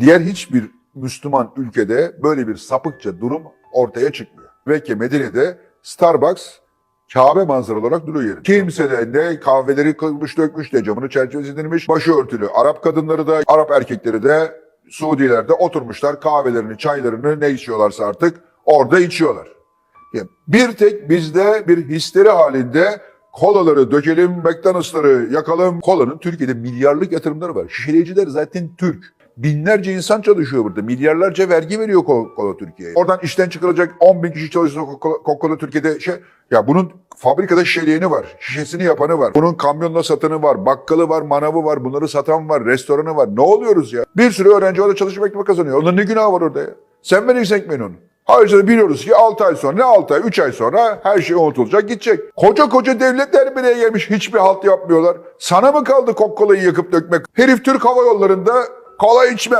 Diğer hiçbir Müslüman ülkede böyle bir sapıkça durum ortaya çıkmıyor. Ve ki Medine'de Starbucks Kabe manzaralı olarak duruyor yerinde. Kimse de ne kahveleri kılmış dökmüş ne camını çerçevesi edilmiş. Başı örtülü. Arap kadınları da Arap erkekleri de Suudilerde oturmuşlar kahvelerini çaylarını ne içiyorlarsa artık orada içiyorlar. Yani Bir tek bizde bir histeri halinde kolaları dökelim, McDonald's'ları yakalım. Kolanın Türkiye'de milyarlık yatırımları var. Şişeleyiciler zaten Türk. Binlerce insan çalışıyor burada. Milyarlarca vergi veriyor Coca-Cola Türkiye'ye. Oradan işten çıkarılacak 10 bin kişi çalışıyor Coca-Cola Türkiye'de. Şey, ya bunun fabrikada şişeleyeni var. Şişesini yapanı var. Bunun kamyonla satanı var. Bakkalı var, manavı var. Bunları satan var. Restoranı var. Ne oluyoruz ya? Bir sürü öğrenci orada çalışıp ekmek kazanıyor. Onların ne günahı var orada ya? Sen verirsin ekmeğini onu. Ayrıca biliyoruz ki 6 ay sonra, ne 6 ay, 3 ay sonra her şey unutulacak, gidecek. Koca koca devletler bile gelmiş, hiçbir halt yapmıyorlar. Sana mı kaldı Coca-Cola'yı yakıp dökmek? Herif Türk Hava Yolları'nda kola içme.